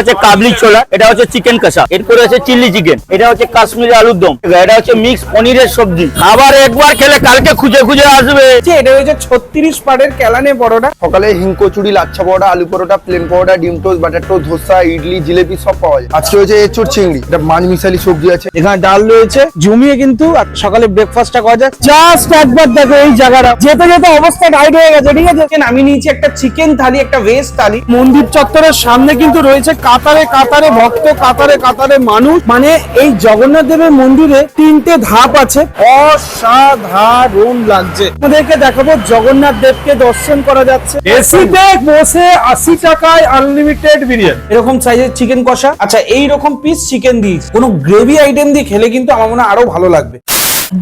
হচ্ছে কাবলি ছোলা এটা হচ্ছে চিকেন কষা এরপরে হচ্ছে চিল্লি চিকেন এটা হচ্ছে কাশ্মীরি আলুর দম এটা হচ্ছে মিক্স পনিরের সবজি। আবার একবার খেলে কালকে খুঁজে খুঁজে আসবে। এটা হচ্ছে ছত্রিশ পাড়ের কেলানে পরোটা। সকালে হিংকচুরি লাচ্ছা পরোটা আলু পরোটা প্লেন পরোটা ডিম toast butter toast dosa idli jalebi সব পাওয়া যায়। আজকে হচ্ছে এঁচুর চিংড়ি এটা মান মিশালি সবজি আছে। এখানে ডাল রয়েছে জমিয়ে কিন্তু আর সকালে ব্রেকফাস্টটা করা যায় জাস্ট একবার দেখো এই জায়গাটা। যেতে যেতে অবস্থা টাইট হয়ে গেছে ঠিক আছে? আমি নিয়েছি একটা চিকেন থালি একটা ভেজ থালি। মন্দির চত্বরের সামনে কিন্তু রয়েছে কাতারে কাতারে ভক্ত কাতারে কাতারে মানুষ। মানে এই জগন্নাথ দেবের মন্দিরে তিনটে ধাপ আছে। অসাধারণ লাগছে। আমাদেরকে দেখাবো জগন্নাথ দেবকে দর্শন করা যাচ্ছে। এসিতে বসে আশি টাকায় আনলিমিটেড বিরিয়ানি। এরকম সাইজের চিকেন কষা। আচ্ছা এই রকম পিস চিকেন দিস কোনো গ্রেভি আইটেম দিয়ে খেলে কিন্তু আমার মনে হয় আরও ভালো লাগবে।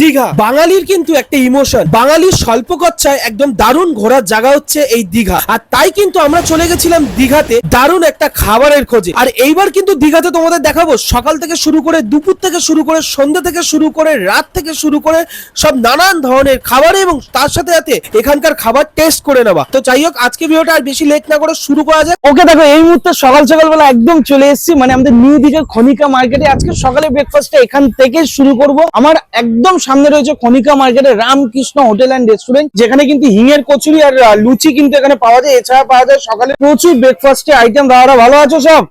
দীঘা। বাঙালির কিন্তু একটা ইমোশন বাঙালির স্বল্প খরচায় একদম দারুণ ঘোরার জায়গা হচ্ছে এই দীঘা। আর তাই কিন্তু আমরা চলে গেছিলাম দীঘাতে দারুণ একটা খাবারের খোঁজে। আর এইবার কিন্তু দীঘাতে তোমাদের দেখাবো, সকাল থেকে শুরু করে দুপুর থেকে শুরু করে সন্ধ্যা থেকে শুরু করে রাত থেকে শুরু করে সব নানান ধরনের খাবার এবং তার সাথে সাথে এখানকার খাবার টেস্ট করে নেওয়া। তো যাই হোক, আজকে ভিডিওটা আর বেশি লেট না করে শুরু করা যায় ওকে, দেখো, এই মুহূর্তে সকাল সকালবেলা একদম চলে এসেছি। মানে আমাদের নিউ দিঘার খনিকা মার্কেটে আজকে সকালে ব্রেকফাস্টটা এখান থেকে শুরু করব। আমার একদম সামনে রয়েছে খনিকা মার্কেটে রামকৃষ্ণ হোটেল অ্যান্ড রেস্টুরেন্ট যেখানে কিন্তু হিঙের কচুরি আর লুচি কিন্তু এখানে পাওয়া যায়। এছাড়া পাওয়া যায় সকালে প্রচুর ব্রেকফাস্টে আইটেম দাদারা ভালো আছো সব?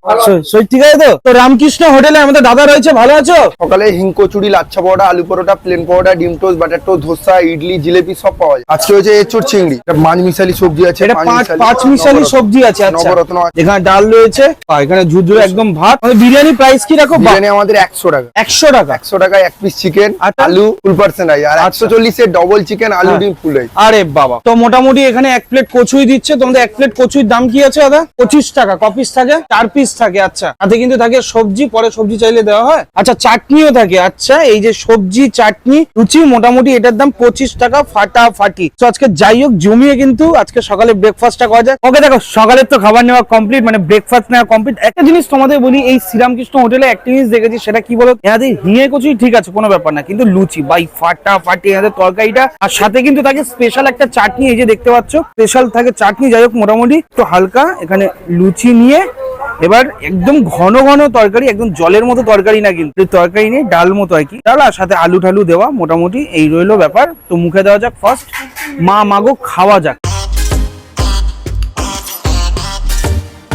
ঠিক আছে। তো? তো রামকৃষ্ণ হোটেলে আমাদের দাদা রয়েছে ভালো আছো? সকালে হিং কচুরি লাচ্ছা পরোটা আলু পরোটা প্লেন পরোটা ডিম toast butter toast dosa idli jalebi সব পাওয়া যায়। আজকে হচ্ছে এঁচুর চিংড়ি। এটা মান মিশালি সবজি আছে। এটা পাঁচ পাঁচ মিশালি সবজি আছে আচ্ছা। এখানে ডাল রয়েছে। আর এখানে ঝুরঝুরে একদম ভাত। বিরিয়ানি প্রাইস কি রাখো বিরিয়ানি আমাদের একশো টাকা। একশো টাকা। একশো টাকায় এক পিস চিকেন আচ্ছা। আলু ফুল পার্সেন্ট আছে আর একশো চল্লিশের ডবল চিকেন আলু হ্যাঁ। ডিম ফুল আছে আরে বাবা। তো মোটামুটি এখানে এক প্লেট কচুই দিচ্ছে। তোমাদের এক প্লেট কচুরির দাম কি আছে দাদা? পঁচিশ টাকা ক পিস থাকে? চার পিস থাকে আচ্ছা। তাতে কিন্তু থাকে সবজি পরে সবজি চাইলে দেওয়া হয়। আচ্ছা চাটনিও থাকে। আচ্ছা এই যে সবজি চাটনি লুচি মোটামুটি এটার দাম পঁচিশ টাকা ফাটাফাটি। তো আজকে যাই হোক জমিয়ে কিন্তু আজকে সকালে ব্রেকফাস্টটা করা যায় ওকে দেখো সকালের তো খাবার নেওয়া কমপ্লিট মানে ব্রেকফাস্ট নেওয়া কমপ্লিট একটা জিনিস তোমাদের বলি এই শ্রীরামকৃষ্ণ হোটেলে একটা জিনিস দেখেছি সেটা কি বলো? এনাদের হিঙে কচুরি ঠিক আছে কোনো ব্যাপার না কিন্তু লুচি বাই ফাটাফাটি এনাদের তরকারিটা। আর সাথে কিন্তু থাকে স্পেশাল একটা চাটনি, এই যে দেখতে পাচ্ছ। স্পেশাল থাকে চাটনি, যাই হোক, মোটামুটি একটু হালকা, এখানে লুচি নিয়ে। এবার একদম ঘন ঘন তরকারি, একদম জলের মতো তরকারি না কিন্তু। তরকারি নিয়ে ডাল মতো আর কি। ডাল আর সাথে আলু ঠালু দেওয়া, মোটামুটি এই রইল ব্যাপার। তো মুখে দেওয়া যাক ফার্স্ট মা, মাগো, খাওয়া যাক।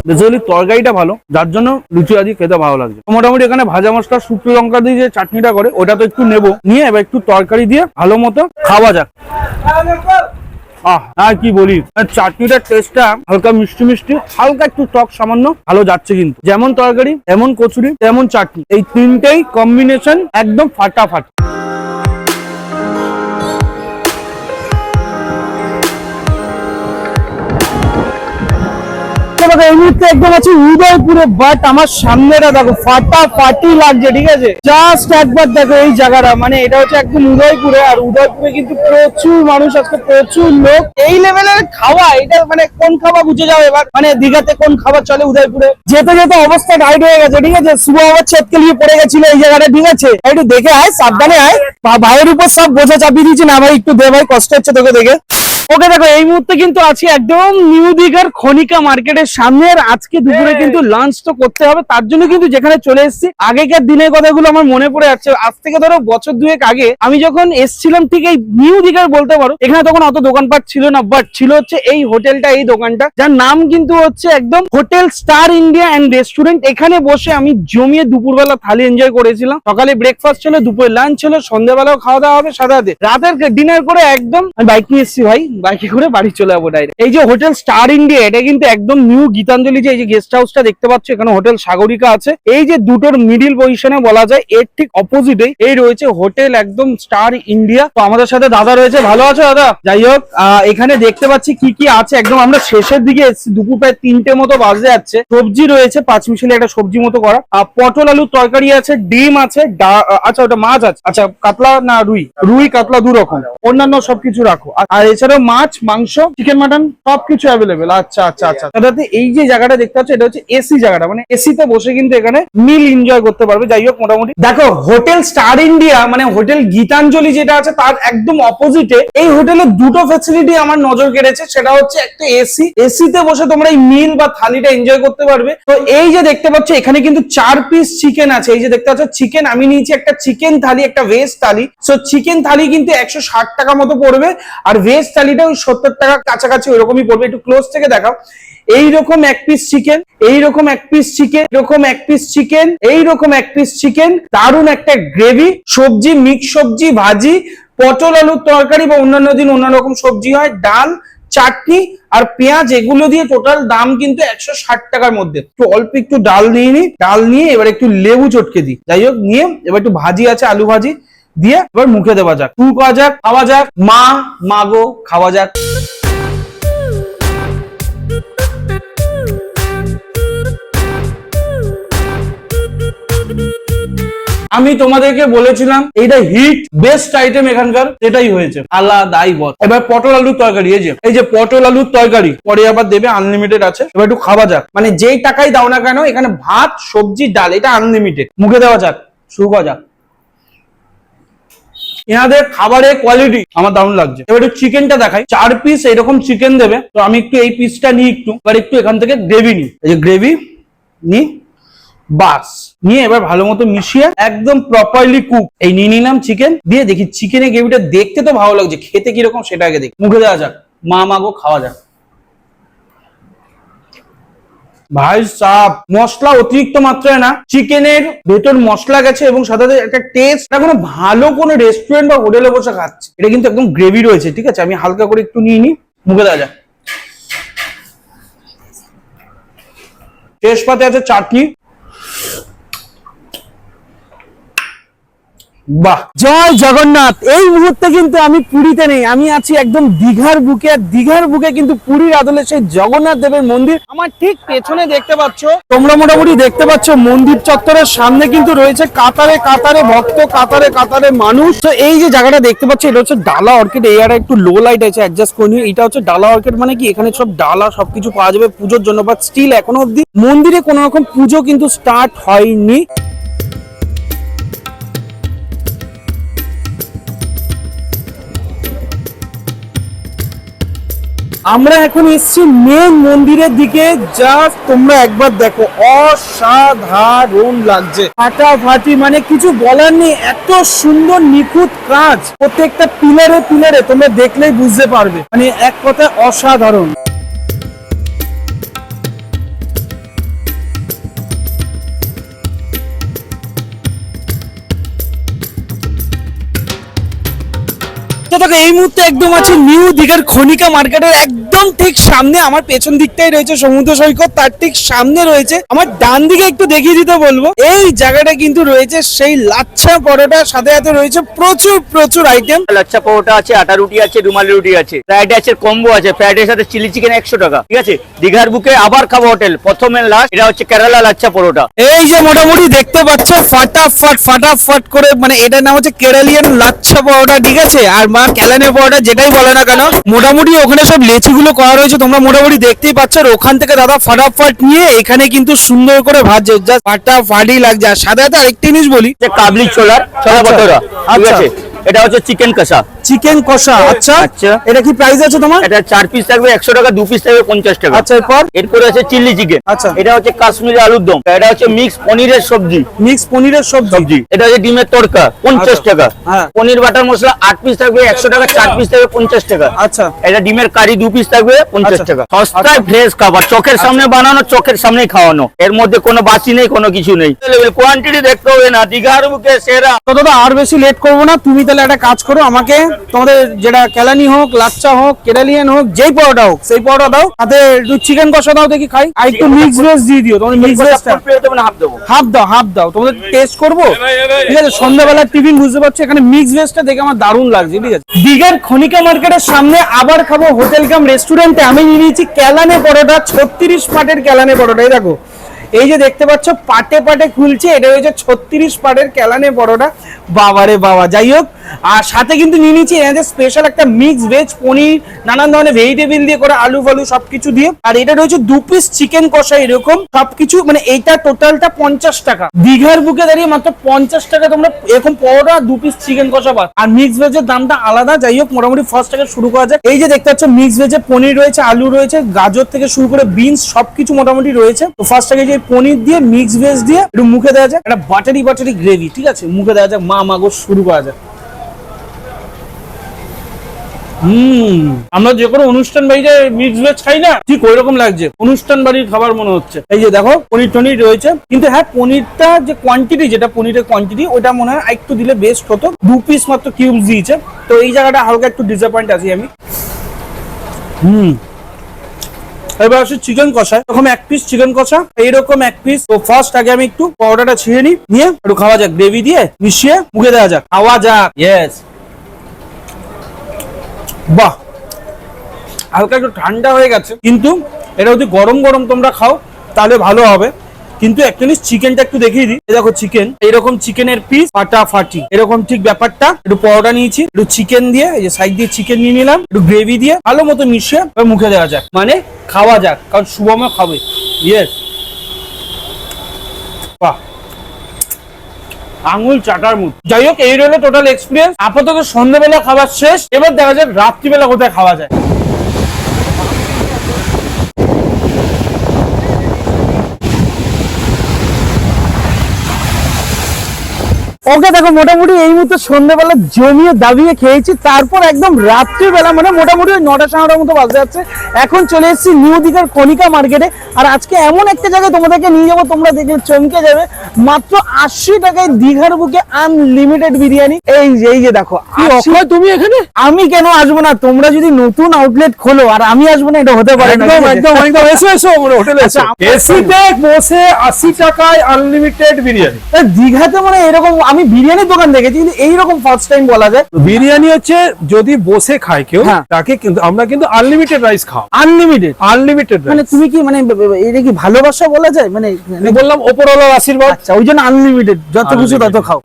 বেসিক্যালি তরকারিটা ভালো, যার জন্য লুচি আদি খেতে ভালো লাগছে। মোটামুটি এখানে ভাজা মশলা, শুকনো লঙ্কা দিয়ে যে চাটনিটা করে, ওটা তো একটু নেব। নিয়ে এবার একটু তরকারি দিয়ে ভালো মতো খাওয়া যাক। আহ, আর কি বলি? চাটনিটার টেস্টটা হালকা মিষ্টি মিষ্টি, হালকা একটু টক সামান্য ভালো যাচ্ছে কিন্তু। যেমন তরকারি, তেমন কচুরি, তেমন চাটনি। এই তিনটেই কম্বিনেশন একদম ফাটাফাট। দেখো, এই মুহূর্তে একদম আছে উদয়পুরে বাট আমার সামনেটা দেখো লাগছে, ঠিক আছে? জাস্ট একবার দেখো এই জায়গাটা মানে এটা হচ্ছে একদম উদয়পুরে, আর উদয়পুরে কিন্তু প্রচুর মানুষ আজকে প্রচুর লোক। এই লেভেলের খাওয়া, এটা মানে কোন খাওয়া বুঝে যাও এবার মানে দীঘাতে কোন খাবার চলে উদয়পুরে? যেতে যেতে অবস্থা টাইট হয়ে গেছে, ঠিক আছে? শুভ আবার ছেদকে নিয়ে পড়ে গেছিল এই জায়গাটা, ঠিক আছে? একটু দেখে আয়, সাবধানে আয়। ভাইয়ের উপর সব বোঝা চাপিয়ে দিয়েছি। না ভাই, একটু দে ভাই, কষ্ট হচ্ছে তোকে দেখে। ওকে দেখো এই মুহূর্তে কিন্তু আছি একদম নিউ দিঘার খনিকা মার্কেটের সামনে আর আজকে দুপুরে কিন্তু লাঞ্চ তো করতে হবে। তার জন্য কিন্তু যেখানে চলে এসেছি আগেকার দিনের কথাগুলো আমার মনে পড়ে যাচ্ছে। আজ থেকে ধরো বছর দুয়েক আগে আমি যখন এসছিলাম ঠিক এই নিউ দিঘার বলতে পারো এখানে তখন অত দোকানপাট ছিল না বাট ছিল হচ্ছে এই হোটেলটা এই দোকানটা যার নাম কিন্তু হচ্ছে একদম hotel star India and restaurant. এখানে বসে আমি জমিয়ে দুপুরবেলা থালি এনজয় করেছিলাম। সকালে ব্রেকফাস্ট ছিল দুপুরে লাঞ্চ ছিল সন্ধ্যাবেলাও খাওয়া দাওয়া হবে সাথে রাতের ডিনার করে একদম আমি বাইক নিয়ে এসেছি ভাই। বাইকে করে বাড়ি চলে যাব ডাইরেক্ট এই যে হোটেল স্টার ইন্ডিয়া, এটা কিন্তু একদম নিউ গীতাঞ্জলি যে, এই যে গেস্ট হাউসটা দেখতে পাচ্ছ, এখানে হোটেল সাগরিকা আছে। এই যে দুটোর মিডিল পজিশনে বলা যায়, এর ঠিক অপোজিটে এই রয়েছে হোটেল একদম স্টার ইন্ডিয়া। তো আমাদের সাথে দাদা রয়েছে, ভালো আছো দাদা? যাই হোক এখানে দেখতে পাচ্ছি কি কি আছে। একদম আমরা শেষের দিকে এসেছি, দুপুর প্রায় তিনটে মতো বাজে যাচ্ছে। সবজি রয়েছে, পাঁচ মিশালি একটা সবজি মতো করা। আর পটল আলুর তরকারি আছে, ডিম আছে আচ্ছা ওটা মাছ আছে। আচ্ছা কাতলা না রুই? রুই, কাতলা দু রকম অন্যান্য সবকিছু রাখো। আর এছাড়াও মাছ মাংস চিকেন মাটন সবকিছু অ্যাভেলেবেল আচ্ছা আচ্ছা আচ্ছা। দাদাতে এই যে জায়গাটা দেখতে পাচ্ছ এটা হচ্ছে এসি জায়গাটা। মানে এসিতে বসে কিন্তু এখানে মিল এনজয় করতে পারবে। যাই হোক মোটামুটি। দেখো হোটেল স্টার ইন্ডিয়া মানে হোটেল গীতাঞ্জলি যেটা আছে তার একদম অপোজিটে এই হোটেলে দুটো ফ্যাসিলিটি আমার নজর কেড়েছে। সেটা হচ্ছে একটা এসি এসিতে বসে তোমরা এই মিল বা থালিটা এনজয় করতে পারবে। তো এই যে দেখতে পাচ্ছ এখানে কিন্তু চার পিস চিকেন আছে। এই যে দেখতে পাচ্ছ চিকেন আমি নিয়েছি একটা চিকেন থালি একটা veg thali. So chicken thali কিন্তু একশো ষাট টাকা মতো পড়বে। আর ভেজ থালিটা সত্তর টাকা কাছাকাছি ওইরকমই পড়বে। একটু ক্লোজ থেকে দেখাও। এইরকম এক পিস চিকেন এইরকম এক পিস চিকেন এরকম এক পিস চিকেন এইরকম এক পিস চিকেন দারুণ একটা গ্রেভি সবজি মিক্স সবজি, ভাজি, পটল, আলুর তরকারি বা অন্যান্য দিন অন্যান্য রকম সবজি হয়, ডাল, চাটনি আর পেঁয়াজ, এগুলো দিয়ে টোটাল দাম কিন্তু একশো ষাট টাকার মধ্যে। একটু অল্প একটু ডাল নিয়ে নি, ডাল নিয়ে এবার একটু লেবু চটকে দিই। যাই হোক, নিয়ে এবার একটু ভাজি আছে, আলু ভাজি। দিয়ে এবার মুখে দেওয়া যাক। টু খাওয়া যাক খাওয়া যাক, মা মাগো খাওয়া যাক। আমি তোমাদেরকে বলেছিলাম, এইটা হিট বেস্ট আইটেম এখানকার, সেটাই হয়েছে। আলাদাই বল। এবার পটল আলুর তরকারি, এই যে এই যে পটল আলুর তরকারি, পরে আবার দেবে আনলিমিটেড আছে। এবার একটু খাওয়া যাক। মানে যেই টাকাই দাও না কেন, এখানে ভাত, সবজি, ডাল, এটা আনলিমিটেড মুখে দেওয়া যাক, শুরু করা যাক। এনাদের খাবারের কোয়ালিটি আমার দারুণ লাগছে। এবার একটু চিকেনটা দেখাই। চার পিস এরকম চিকেন দেবে। তো আমি একটু এই পিসটা নিই একটু। এবার একটু এখান থেকে গ্রেভি নিই। এই যে গ্রেভি নি বাস। নিয়ে এবার ভালো মতো মিশিয়ে একদম প্রপারলি কুক এই নিয়ে নিলাম চিকেন দিয়ে দেখি চিকেনের গ্রেভিটা দেখতে তো ভালো লাগছে। খেতে কীরকম সেটা আগে দেখি। মুখে দেওয়া যাক। মা মাগো খাওয়া যাক। ভাই সাপ মশলা অতিরিক্ত মাত্রায় না, চিকেনের ভেতর মশলা গেছে এবং সাথে একটা টেস্ট এটা কোনো ভালো কোনো রেস্টুরেন্ট বা হোটেলে বসে খাচ্ছে। এটা কিন্তু একদম গ্রেভি রয়েছে, ঠিক আছে? আমি হালকা করে একটু নিয়ে নিই, মুখে দেওয়া যাক। আছে চাটনি বাহ। জয় জগন্নাথ। এই মুহূর্তে কিন্তু আমি পুরীতে নেই। আমি আছি একদম দীঘার বুকে। আর দীঘার বুকে কিন্তু পুরীর আদলে সেই জগন্নাথ দেবের মন্দির। আমার ঠিক পেছনে দেখতে পাচ্ছ, তোমরা মোটামুটি দেখতে পাচ্ছ মন্দির চত্বরের সামনে কিন্তু রয়েছে কাতারে কাতারে ভক্ত, কাতারে কাতারে মানুষ। তো এই যে জায়গাটা দেখতে পাচ্ছ, এটা হচ্ছে ডালা অর্কিড। এই আর একটু লো লাইট আছে অ্যাডজাস্ট করে নিও। এটা হচ্ছে ডালা অর্কিড মানে কি? এখানে সব ডালা, সবকিছু পাওয়া যাবে পুজোর জন্য বাট স্টিল এখনও অব্দি মন্দিরে কোনো রকম পুজো কিন্তু স্টার্ট হয়নি। আমরা এখন এসছি মেন মন্দিরের দিকে। যা তোমরা একবার দেখো, অসাধারণ লাগছে। ফাটাফাটি মানে কিছু বলার নেই, এত সুন্দর নিখুঁত কাজ। প্রত্যেকটা পিলারে পিলারে তোমরা দেখলেই বুঝতে পারবে। মানে এক কথা অসাধারণ। তো দেখো এই মুহূর্তে একদম আছে নিউ দিঘার খনিকা মার্কেটের একদম ঠিক সামনে আমার পেছন দিকটাই রয়েছে সমুদ্র সৈকত তার ঠিক সামনে রয়েছে আমার ডান দিকে একটু দেখিয়ে দিতে বলব। এই জায়গাটা কিন্তু রয়েছে সেই লাচ্ছা পরোটা সাথে সাথে রয়েছে প্রচুর প্রচুর আইটেম লাচ্ছা পরোটা আছে আটা রুটি আছে রুমালি রুটি আছে ফ্রাইড রাইসের কম্বো আছে ফ্রাইড রাইস সাথে চিলি চিকেন একশো টাকা ঠিক আছে? দীঘার বুকে আবার খাব হোটেল প্রথমে লাস্ট এটা হচ্ছে কেরালা লাচ্ছা পরোটা। এই যে মোটামুটি দেখতে পাচ্ছ ফাটাফাট ফাটাফাট করে মানে এটার নাম হচ্ছে কেরালিয়ান লাচ্ছা পরোটা ঠিক আছে? আর মা ক্যালানে পরোটা যেটাই বলে না কেন মোটামুটি ওখানে সব লেচিগুলো করা রয়েছে তোমরা মোটামুটি দেখতেই পাচ্ছ। আর ওখান থেকে দাদা ফটাফট নিয়ে এখানে কিন্তু সুন্দর করে ভাজছে। জাস্ট ফাটাফাটি লাগছে। আর সাদা সাথে আরেকটি জিনিস বলি। যে কাবলি ছোলার ছোলা আচ্ছা, ঠিক আচ্ছা। আছে? এটা হচ্ছে চিকেন কষা। চিকেন কষা আচ্ছা। আচ্ছা। এটা কি প্রাইস আছে তোমার? এটা চার পিস থাকবে একশো টাকা দু পিস থাকবে পঞ্চাশ টাকা। আচ্ছা এরপর? এরপরে আছে চিল্লি চিকেন আচ্ছা। এটা হচ্ছে কাশ্মীরি আলুর দম। এটা হচ্ছে মিক্স পনিরের সবজি। মিক্স পনিরের সবজি। এটা হচ্ছে ডিমের তড়কা পঞ্চাশ আচ্ছা। টাকা। হ্যাঁ। পনির বাটার মশলা আট পিস থাকবে একশো টাকা চার পিস থাকবে পঞ্চাশ টাকা। আচ্ছা। এটা ডিমের কারি দু পিস থাকবে পঞ্চাশ আচ্ছা। টাকা। সস্তায় আচ্ছা। ফ্রেশ খাবার চোখের সামনে বানানো চোখের সামনে খাওয়ানো। এর মধ্যে কোনো বাসি নেই কোনো কিছু নেই। কোয়ান্টিটি দেখতে হবে না দীঘার বুকে সেরা। তো দাদা আর বেশি লেট করব না। তুমি তাহলে একটা কাজ করো আমাকে তোমাদের যেটা কেলানি হোক, লাচ্চা হোক, কেরালিয়ান হোক, যেই পরোটা হোক, সেই পরোটা দাও। তাতে একটু চিকেন কষা দাও দেখি খাই। আর একটু মিক্স ভেজ দিয়ে দিও, তোমাদের মিক্স ভেজটা হাফ দাও হাফ দাও। তোমাদের টেস্ট করব? ঠিক আছে, সন্ধ্যাবেলার টিফিন বুঝতে পারছ? এখানে মিক্স ভেজটা দেখে আমার দারুণ লাগছে, ঠিক আছে? দিঘার খনিকা মার্কেটের সামনে আবার খাব হোটেল কাম রেস্টুরেন্টে আমি নিয়ে নিয়েছি ক্যালানে পরোটা, ছত্রিশ পাটের ক্যালানে পরোটা। এই দেখো, এই যে দেখতে পাচ্ছ, পাটে পাটে খুলছে, এটা হয়েছে ছত্রিশ পাটের ক্যালানে পরোটা। বাবারে বাবা, যাই হোক আর সাথে কিন্তু নিয়ে নিচ্ছি এনাদের স্পেশাল একটা মিক্স ভেজ পনির, নানান ধরনের ভেজিটেবিল দিয়ে করে আলু ফালু সবকিছু দিয়ে। আর এটা রয়েছে দু পিস চিকেন কষা এরকম। সবকিছু মানে এইটা টোটালটা পঞ্চাশ টাকা। দীঘার বুকে দাঁড়িয়ে মাত্র পঞ্চাশ টাকা তোমরা এরকম পরোটা দু পিস চিকেন কষা পাস আর মিক্স ভেজের দামটা আলাদা। যাই হোক, মোটামুটি ফার্স্ট থেকে শুরু করা যায় এই যে দেখতে পাচ্ছ মিক্স ভেজে পনির রয়েছে, আলু রয়েছে, গাজর থেকে শুরু করে বিনস সবকিছু মোটামুটি রয়েছে। তো ফার্স্ট থেকে যে পনির দিয়ে মিক্স ভেজ দিয়ে একটু মুখে দেওয়া যায় একটা বাটারি বাটারি গ্রেভি ঠিক আছে? মুখে দেওয়া যাক, মা মাগো শুরু করা যাক। আমরা যে কোনো অনুষ্ঠান বাড়িতে মিক্স ভেজ খাই না, ঠিক ওই রকম লাগছে। অনুষ্ঠান বাড়ির খাবার মনে হচ্ছে। এই যে দেখো, পনির টনির রয়েছে। কিন্তু হ্যাঁ পনিরটা যে কোয়ান্টিটি যেটা পনিরের কোয়ান্টিটি ওটা মনে হয় একটু দিলে বেস্ট হতো। দু পিস মাত্র কিউবস দিয়েছে। তো এই জায়গাটা হালকা একটু ডিসঅ্যাপয়েন্ট আছি আমি। হুম। এবার আসি চিকেন কষা এরকম এক পিস চিকেন কষা, এইরকম এক পিস তো ফার্স্ট আগে আমি একটু পাউডারটা ছিঁড়ে নিই, নিয়ে একটু খাওয়া যাক। গ্রেভি দিয়ে মিশিয়ে মুখে দেওয়া যাক। খাওয়া যাক। ইয়েস বাহ! হালকা একটু ঠান্ডা হয়ে গেছে। কিন্তু এটা যদি গরম গরম তোমরা খাও, তাহলে ভালো হবে। কিন্তু একটা চিকেনটা একটু দেখিয়ে দিই। দেখো চিকেন। এইরকম চিকেনের পিস ফাটাফাটি। এরকম ঠিক ব্যাপারটা। একটু পরোটা নিয়েছি, একটু চিকেন দিয়ে, এই যে সাইড দিয়ে চিকেন নিয়ে নিলাম, একটু গ্রেভি দিয়ে, ভালো মতো মিশিয়ে মুখে দেওয়া যাক। মানে খাওয়া যাক, কারণ শুভমে খাবে। ইয়েস বাহ! আঙুল চাটার মতো। যাই হোক, এই রইল টোটাল এক্সপিরিয়েন্স আপাতত সন্ধ্যেবেলা খাবার শেষ। এবার দেখা যাক রাত্রিবেলা কোথায় খাওয়া যায়। ওকে দেখো মোটামুটি এই মুহূর্তে সন্ধ্যেবেলা জমিয়ে দাবিয়ে খেয়েছি। তারপর একদম রাত্রিবেলা মানে মোটামুটি ওই নটা সাড়ে মতো বাজে যাচ্ছে। এখন চলে এসেছি নিউ দিঘার কণিকা মার্কেটে। আর আজকে এমন একটা জায়গায় তোমাদেরকে নিয়ে যাব তোমরা দেখলে চমকে যাবে। মাত্র আশি টাকায় দিঘার বুকে আনলিমিটেড বিরিয়ানি। এই যে এই যে দেখো তুমি এখানে? আমি কেন আসব না? তোমরা যদি নতুন আউটলেট খোলো আর আমি আসব না এটা হতে পারে একদম একদম একদম এসো এসো হোটেলে এসো। আচ্ছা, এসিতে বসে আশি টাকায় আনলিমিটেড বিরিয়ানি। দীঘাতে মানে এরকম আমি বিরিয়ানির দোকান দেখেছি কিন্তু এইরকম ফার্স্ট টাইম বলা যায়। বিরিয়ানি হচ্ছে যদি বসে খায় কেউ হ্যাঁ। তাকে কিন্তু আমরা কিন্তু আনলিমিটেড রাইস খাও আনলিমিটেড আনলিমিটেড মানে তুমি কি মানে এটা কি ভালোবাসা বলা যায়? মানে আমি বললাম ওপরওয়ালার আশীর্বাদ। আচ্ছা ওই জন্য আনলিমিটেড যত খুশি তত খাও।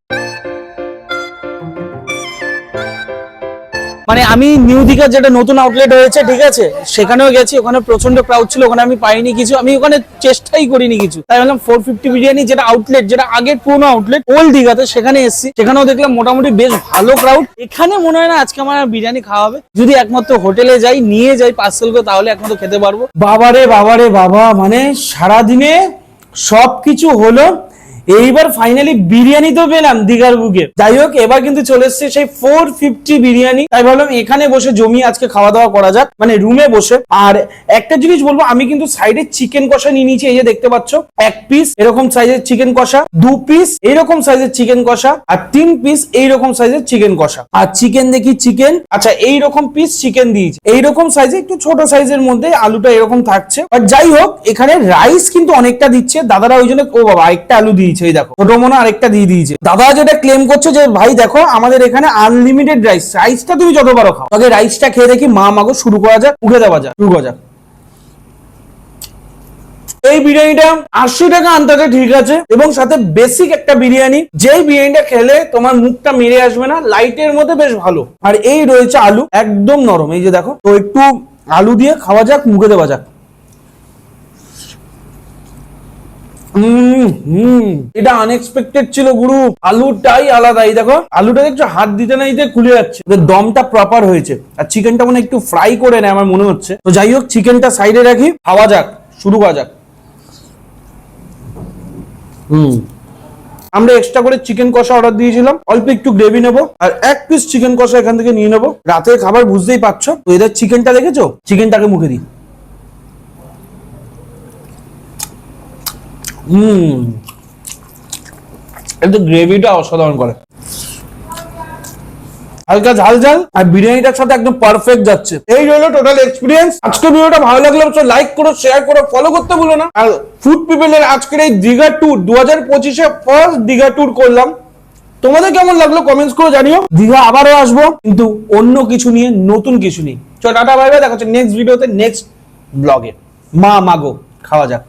মানে আমি নিউ দিঘার যেটা নতুন আউটলেট হয়েছে, ঠিক আছে? সেখানেও গেছি, ওখানে প্রচণ্ড ক্রাউড ছিল, ওখানে আমি পাইনি কিছু, আমি ওখানে চেষ্টাই করিনি কিছু। তাই বললাম ফোর ফিফটি বিরিয়ানি যেটা আউটলেট যেটা আগের পুরনো আউটলেট ওল্ড দিঘাতে সেখানে এসেছি। সেখানেও দেখলাম মোটামুটি বেশ ভালো ক্রাউড এখানে মনে হয় না আজকে আমার বিরিয়ানি খাওয়া হবে। যদি একমাত্র হোটেলে যাই, নিয়ে যাই পার্সেল করে, তাহলে একমাত্র খেতে পারব। বাবারে বাবারে, বাবা মানে সারাদিনে সবকিছু হলো এইবার ফাইনালি বিরিয়ানি তো পেলাম দিঘার বুকে। যাই হোক, এবার কিন্তু চলে এসছে সেই ফোর ফিফটি বিরিয়ানি। তাই ভাবলাম এখানে বসে জমি আজকে খাওয়া দাওয়া করা যাক মানে রুমে বসে। আর একটা জিনিস বলব, আমি কিন্তু সাইডে চিকেন কষা নিয়ে নিয়েছি, এই যে দেখতে পাচ্ছ, এক পিস এরকম সাইজের চিকেন কষা, দু পিস এইরকম সাইজের চিকেন কষা, আর তিন পিস এইরকম সাইজের চিকেন কষা। আর চিকেন দেখি চিকেন আচ্ছা এইরকম পিস চিকেন দিয়েছে। এইরকম সাইজে একটু ছোট সাইজের মধ্যে আলুটা এরকম থাকছে। আর যাই হোক, এখানে রাইস কিন্তু অনেকটা দিচ্ছে। দাদারা ওই জন্য, ও বাবা একটা আলু দিয়েছে। এই দেখো। ছোট মনে আরেকটা দিয়ে দিয়েছে। দাদা যেটা ক্লেম করছে যে, ভাই, দেখো, আমাদের এখানে আনলিমিটেড রাইস রাইসটা তুমি যত পারো খাও। আগে রাইসটা খেয়ে দেখি, মা মাগো শুরু করা যাক, উঠে দেওয়া যাক, শুরু করা যাক। এই বিরিয়ানিটা আশি টাকা আনতে ঠিক আছে? এবং সাথে বেসিক একটা বিরিয়ানি। যেই বিরিয়ানিটা খেলে তোমার মুখটা মেরে আসবে না লাইটের মধ্যে বেশ ভালো। আর এই রয়েছে আলু, একদম নরম। এই যে দেখো, তো একটু আলু দিয়ে খাওয়া যাক, মুখে দেওয়া যাক। হুম এটা আনএক্সপেক্টেড ছিল গুরু। আলুটাই আলাদা। এই দেখো, আলুটা দেখছ, হাত দিতে না দিতে খুলে যাচ্ছে। দমটা প্রপার হয়েছে। আর চিকেনটা মানে একটু ফ্রাই করে নেয়, আমার মনে হচ্ছে। তো যাই হোক চিকেনটা সাইডে রাখি। খাওয়া যাক, শুরু করা যাক। হুম। আমরা এক্সট্রা করে চিকেন কষা অর্ডার দিয়েছিলাম। অল্প একটু গ্রেভি নেব, আর এক পিস চিকেন কষা এখান থেকে নিয়ে নেব। রাতের খাবার বুঝতেই পারছ? তো এদের চিকেনটা দেখেছ? চিকেনটাকে মুখে দিই। একটু গ্রেভিটা অসাধারণ করে। হালকা ঝাল ঝাল আর বিরিয়ানিটার সাথে একদম পারফেক্ট যাচ্ছে। এই টোটাল এক্সপিরিয়েন্স আজকে ভিডিওটা ভালো লাগলে অবশ্যই লাইক করো শেয়ার করো ফলো করতে ভুলো না। আর ফুড পিপলের আজকের এই দীঘা ট্যুর দু হাজার পঁচিশে ফার্স্ট দীঘা ট্যুর করলাম। তোমাদের কেমন লাগল কমেন্টস করে জানিও। দীঘা আবারও আসব, কিন্তু অন্য কিছু নিয়ে, নতুন কিছু নিয়ে। চলো, টাটা বাই বাই দেখা হচ্ছে নেক্সট ভিডিওতে নেক্সট ব্লগে মা মাগো খাওয়া যাক।